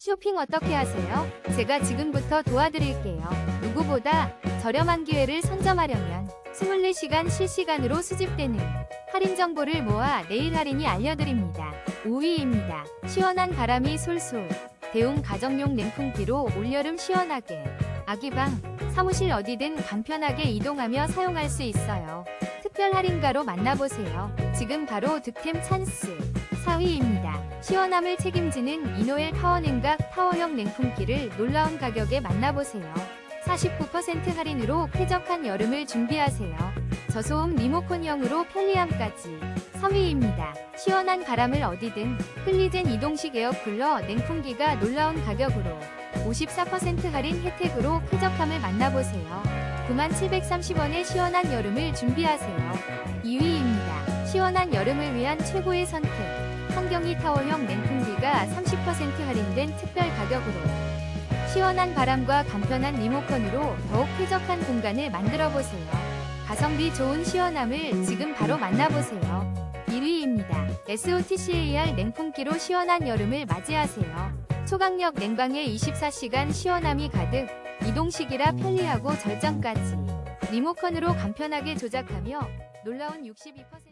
쇼핑 어떻게 하세요? 제가 지금부터 도와드릴게요. 누구보다 저렴한 기회를 선점하려면 24시간 실시간으로 수집되는 할인 정보를 모아 내일 할인이 알려드립니다. 5위입니다. 시원한 바람이 솔솔. 대웅 가정용 냉풍기로 올여름 시원하게. 아기방, 사무실 어디든 간편하게 이동하며 사용할 수 있어요. 특별 할인가로 만나보세요. 지금 바로 득템 찬스. 4위입니다. 시원함을 책임지는 이노엘 파워냉각 파워형 냉풍기를 놀라운 가격에 만나보세요. 49% 할인으로 쾌적한 여름을 준비하세요. 저소음 리모컨형으로 편리함까지. 3위입니다. 시원한 바람을 어디든 클리젠 이동식 에어쿨러 냉풍기가 놀라운 가격으로 54% 할인 혜택으로 쾌적함을 만나보세요. 9730원의 시원한 여름을 준비하세요. 2위입니다. 시원한 여름을 위한 최고의 선택. 환경이 타워형 냉풍기가 30% 할인된 특별 가격으로 시원한 바람과 간편한 리모컨으로 더욱 쾌적한 공간을 만들어 보세요. 가성비 좋은 시원함을 지금 바로 만나보세요. 1위입니다. SOTCAR 냉풍기로 시원한 여름을 맞이하세요. 초강력 냉방에 24시간 시원함이 가득, 이동식이라 편리하고 절정까지. 리모컨으로 간편하게 조작하며 놀라운 62%